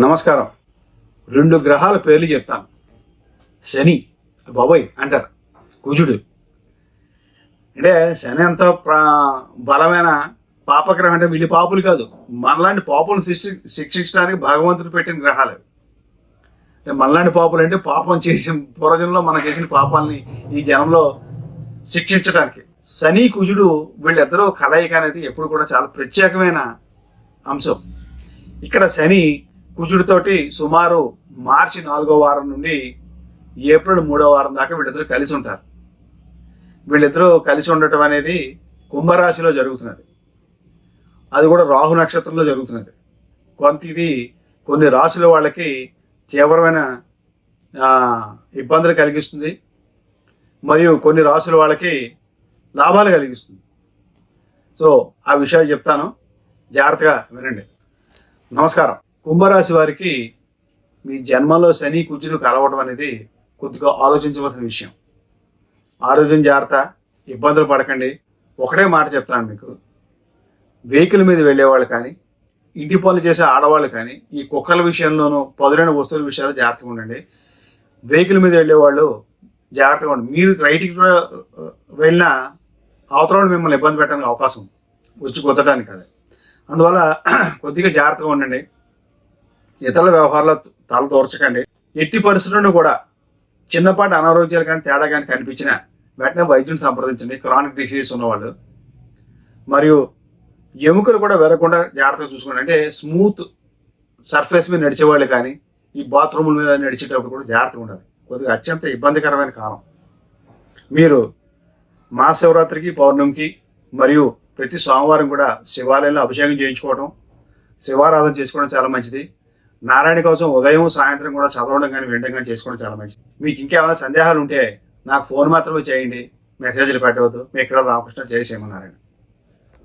నమస్కారం. రెండు గ్రహాల పేర్లు చెప్తాను. శని బాబోయ్ అంటారు. కుజుడు. అంటే శని ఎంత ప్రా బలమైన పాపగ్రహం అంటే వీళ్ళు పాపులు కాదు. మనలాంటి పాపులను శిక్ష శిక్షించడానికి భగవంతుడు పెట్టిన గ్రహాలు. అంటే మనలాంటి పాపులు అంటే పాపం చేసిన పూర్వజంలో మనం చేసిన పాపాలని ఈ జనంలో శిక్షించడానికి. శని కుజుడు వీళ్ళిద్దరూ కలయిక అనేది ఎప్పుడు కూడా చాలా ప్రత్యేకమైన అంశం. ఇక్కడ శని కుజుడితోటి సుమారు మార్చి నాలుగో వారం నుండి ఏప్రిల్ మూడో వారం దాకా వీళ్ళిద్దరూ కలిసి ఉంటారు. వీళ్ళిద్దరూ కలిసి ఉండటం అనేది కుంభరాశిలో జరుగుతున్నది. అది కూడా రాహు నక్షత్రంలో జరుగుతున్నది. కొంత ఇది కొన్ని రాశుల వాళ్ళకి తీవ్రమైన ఇబ్బందులు కలిగిస్తుంది. మరియు కొన్ని రాశుల వాళ్ళకి లాభాలు కలిగిస్తుంది. సో ఆ విషయాలు చెప్తాను. జాగ్రత్తగా వినండి. నమస్కారం. కుంభరాశి వారికి మీ జన్మలో శని కుజులు కలవడం అనేది కొద్దిగా ఆలోచించవలసిన విషయం. ఆరోగ్యం జాగ్రత్త ఇబ్బందులు పడకండి. ఒకటే మాట చెప్తాను మీకు. వెహికల్ మీద వెళ్ళేవాళ్ళు కానీ ఇంటి పనులు చేసే ఆడవాళ్ళు కానీ ఈ కుక్కల విషయంలోనూ పదులైన వస్తువుల విషయాలు జాగ్రత్తగా ఉండండి. వెహికల్ మీద వెళ్ళేవాళ్ళు జాగ్రత్తగా ఉండండి. మీరు రైట్కి వెళ్ళినా అవతల మిమ్మల్ని ఇబ్బంది పెట్టడానికి అవకాశం వచ్చి కుదరడానికి అది అందువల్ల కొద్దిగా జాగ్రత్తగా ఉండండి. ఇతరుల వ్యవహారాల తల తోర్చకండి ఎట్టి పరిస్థితుల్లో కూడా చిన్నపాటి అనారోగ్యాలు కానీ తేడా కానీ కనిపించినా వెంటనే వైద్యుని సంప్రదించండి. క్రానిక్ డిసీజెస్ ఉన్నవాళ్ళు. మరియు ఎముకలు కూడా వెరకుండా జాగ్రత్తగా చూసుకోండి. అంటే స్మూత్ సర్ఫేస్ మీద నడిచేవాళ్ళు కానీ ఈ బాత్రూముల మీద నడిచేటప్పుడు కూడా జాగ్రత్తగా ఉండాలి. కొద్దిగా అత్యంత ఇబ్బందికరమైన కాలం. మీరు మహాశివరాత్రికి పౌర్ణమికి మరియు ప్రతి సోమవారం కూడా శివాలయంలో అభిషేకం చేయించుకోవడం శివారాధన చేసుకోవడం చాలా మంచిది. నారాయణ కోసం ఉదయం సాయంత్రం కూడా చదవడం కానీ వినడం కానీ చేసుకోవడం చాలా మంచిది. మీకు ఇంకేమైనా సందేహాలు ఉంటే నాకు ఫోన్ మాత్రమే చేయండి. మెసేజ్లు పెట్టవద్దు. మీ ఇక్కడ రామకృష్ణ జయసేమన్నారాయణ